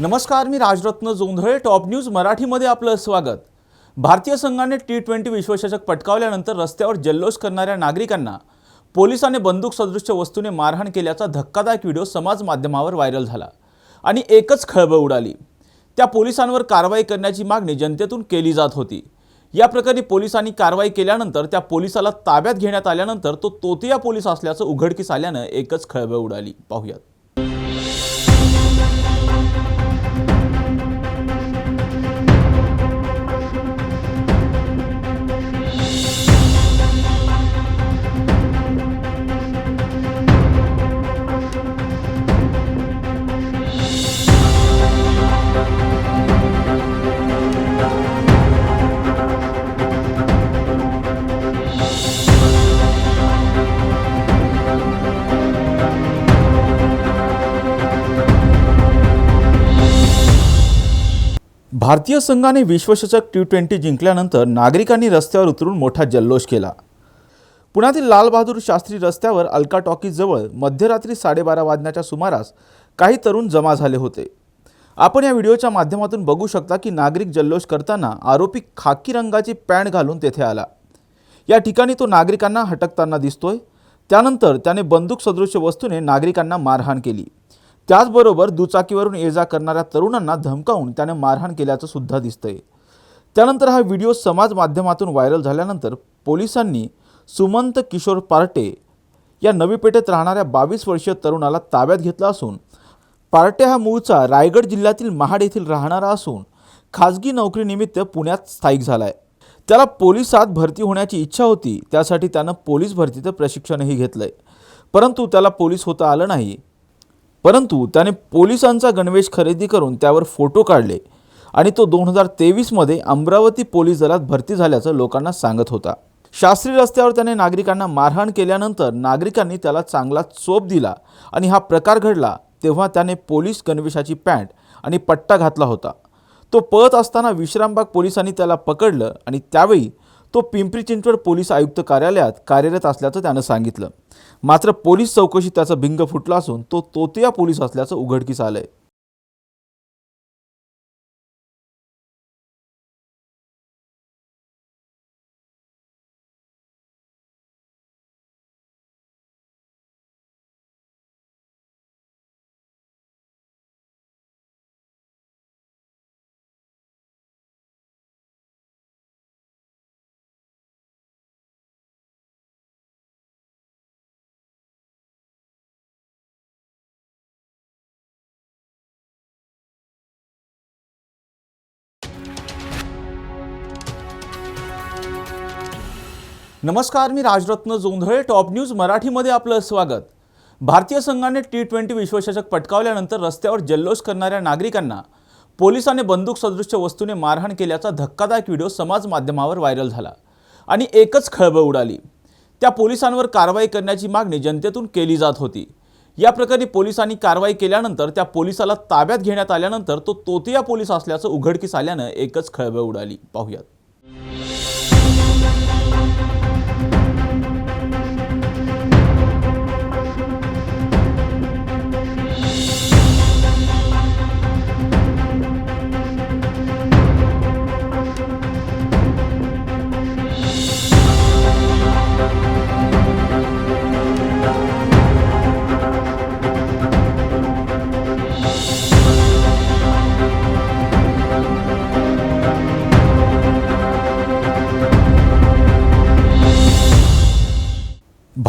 नमस्कार मी Rajratna Jondhale top news मराठीमध्ये आपलं स्वागत. भारतीय संघाने टी ट्वेंटी विश्वचषक पटकावल्यानंतर रस्त्यावर जल्लोष करणाऱ्या नागरिकांना पोलिसांनी बंदूक सदृश्य वस्तूने मारहाण केल्याचा धक्कादायक व्हिडिओ समाज माध्यमावर व्हायरल झाला आणि एकच खळबळ उडाली. त्या पोलिसांवर कारवाई करण्याची मागणी जनतेतून केली जात होती. या प्रकरणी पोलिसांनी कारवाई केल्यानंतर त्या पोलिसाला ताब्यात घेण्यात आल्यानंतर तो तोतिया पोलीस असल्याचं उघडकीस आल्यानं एकच खळबळ उडाली. पाहूयात. भारतीय संघाने विश्वचषक टी ट्वेंटी जिंकल्यानंतर नागरिकांनी रस्त्यावर उतरून मोठा जल्लोष केला. पुण्यातील लालबहादूर शास्त्री रस्त्यावर अल्का टॉकीजवळ मध्यरात्री साडेबारा वाजण्याच्या सुमारास काही तरुण जमा झाले होते. आपण या व्हिडिओच्या माध्यमातून बघू शकता की नागरिक जल्लोष करताना आरोपी खाकी रंगाची पॅन्ट घालून तेथे आला. या ठिकाणी तो नागरिकांना हटकताना दिसतोय. त्यानंतर त्याने बंदूक सदृश्य वस्तूने नागरिकांना मारहाण केली. त्याचबरोबर दुचाकीवरून ये जा करणाऱ्या तरुणांना धमकावून त्याने मारहाण केल्याचं सुद्धा दिसतंय. त्यानंतर हा व्हिडिओ समाज माध्यमातून व्हायरल झाल्यानंतर पोलिसांनी सुमंत किशोर पार्टे या नवी पेठेत राहणाऱ्या बावीस वर्षीय तरुणाला ताब्यात घेतला असून पार्टे हा मूळचा रायगड जिल्ह्यातील महाड येथील राहणारा असून खाजगी नोकरीनिमित्त पुण्यात स्थायिक झाला आहे त्याला पोलिसात भरती होण्याची इच्छा होती त्यासाठी त्यानं पोलीस भरतीचं प्रशिक्षणही घेतलं आहे परंतु त्याला पोलीस होता आलं नाही. परंतु त्याने पोलिसांचा गणवेश खरेदी करून त्यावर फोटो काढले आणि तो दोन हजार तेवीसमध्ये अमरावती पोलीस दलात भरती झाल्याचं लोकांना सांगत होता. शास्त्री रस्त्यावर त्याने नागरिकांना मारहाण केल्यानंतर नागरिकांनी त्याला चांगला चोप दिला आणि हा प्रकार घडला तेव्हा त्याने पोलीस गणवेशाची पॅन्ट आणि पट्टा घातला होता. तो पळत असताना विश्रामबाग पोलिसांनी त्याला पकडलं आणि त्यावेळी तो पिंपरी चिंचवड पोलीस आयुक्त कार्यालयात कार्यरत असल्याचं त्यानं सांगितलं. मात्र पोलीस चौकशी त्याचा भिंग फुटला असून तो तोतिया पोलीस असल्याचं उघडकीस आलंय. नमस्कार मी राजरत्न जोंधळे टॉप न्यूज मराठीमध्ये आपलं स्वागत. भारतीय संघाने टी ट्वेंटी विश्वचषक पटकावल्यानंतर रस्त्यावर जल्लोष करणाऱ्या नागरिकांना पोलिसांनी बंदूक सदृश्य वस्तूने मारहाण केल्याचा धक्कादायक व्हिडिओ समाज माध्यमावर व्हायरल झाला आणि एकच खळबळ उडाली. त्या पोलिसांवर कारवाई करण्याची मागणी जनतेतून केली जात होती. या प्रकरणी पोलिसांनी कारवाई केल्यानंतर त्या पोलिसाला ताब्यात घेण्यात आल्यानंतर तो तोतिया पोलीस असल्याचं उघडकीस आल्यानं एकच खळबळ उडाली. पाहूयात.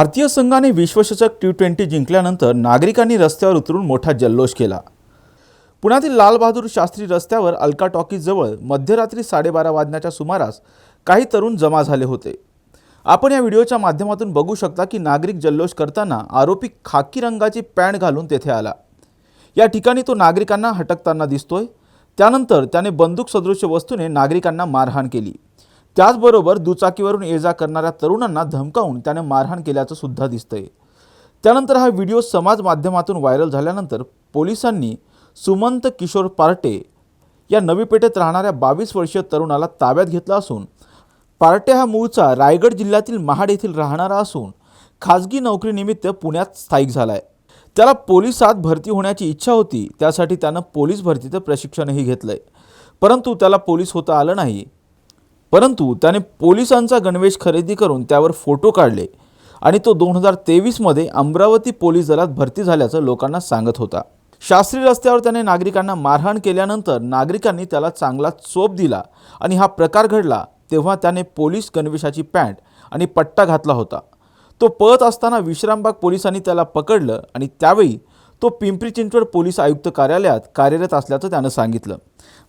भारतीय संघाने विश्वचषक टी ट्वेंटी जिंकल्यानंतर नागरिकांनी रस्त्यावर उतरून मोठा जल्लोष केला. पुण्यातील लालबहादूर शास्त्री रस्त्यावर अल्का टॉकीजवळ मध्यरात्री साडेबारा वाजण्याच्या सुमारास काही तरुण जमा झाले होते. आपण या व्हिडिओच्या माध्यमातून बघू शकता की नागरिक जल्लोष करताना आरोपी खाकी रंगाची पॅन्ट घालून तेथे आला. या ठिकाणी तो नागरिकांना हटकताना दिसतोय. त्यानंतर त्याने बंदूक सदृश्य वस्तूने नागरिकांना मारहाण केली. त्याचबरोबर दुचाकीवरून ये जा करणाऱ्या तरुणांना धमकावून त्याने मारहाण केल्याचं सुद्धा दिसतंय. त्यानंतर हा व्हिडिओ समाज माध्यमातून व्हायरल झाल्यानंतर पोलिसांनी सुमंत किशोर पार्टे या नवी पेठेत राहणाऱ्या बावीस वर्षीय तरुणाला ताब्यात घेतला असून पार्टे हा मूळचा रायगड जिल्ह्यातील महाड येथील राहणारा असून खाजगी नोकरीनिमित्त पुण्यात स्थायिक झाला आहे त्याला पोलिसात भरती होण्याची इच्छा होती त्यासाठी त्यानं पोलीस भरतीचं प्रशिक्षणही घेतलंय. परंतु त्याला पोलीस होता आलं नाही. परंतु त्याने पोलिसांचा गणवेश खरेदी करून त्यावर फोटो काढले आणि तो दोन हजार तेवीसमध्ये अमरावती पोलीस दलात भरती झाल्याचं लोकांना सांगत होता. शास्त्री रस्त्यावर त्याने नागरिकांना मारहाण केल्यानंतर नागरिकांनी त्याला चांगला चोप दिला आणि हा प्रकार घडला तेव्हा त्याने पोलीस गणवेशाची पॅन्ट आणि पट्टा घातला होता. तो पळत असताना विश्रामबाग पोलिसांनी त्याला पकडलं आणि त्यावेळी तो पिंपरी चिंचवड पोलीस आयुक्त कार्यालयात कार्यरत असल्याचं त्यानं सांगितलं.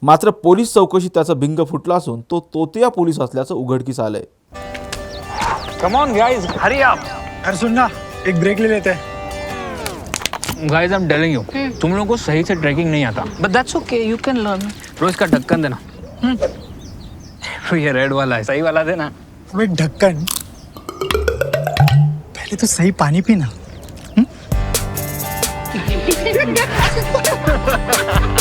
मात्र पोलीस चौकशीत त्याचा भिंग फुटला असून तो तोतिया पोलीस असल्याचं उघडकीस आलंय. Come on guys hurry up अरे सुन ना एक ब्रेक ले लेते. हैं guys I am telling you तुम लोगों को सही से ट्रैकिंग नहीं आता. But that's okay, you can learn. रोज का ढक्कन देना. तो ये रेड वाला है. सही वाला देना. अबे ढक्कन. पहले तो सही पानी पीना.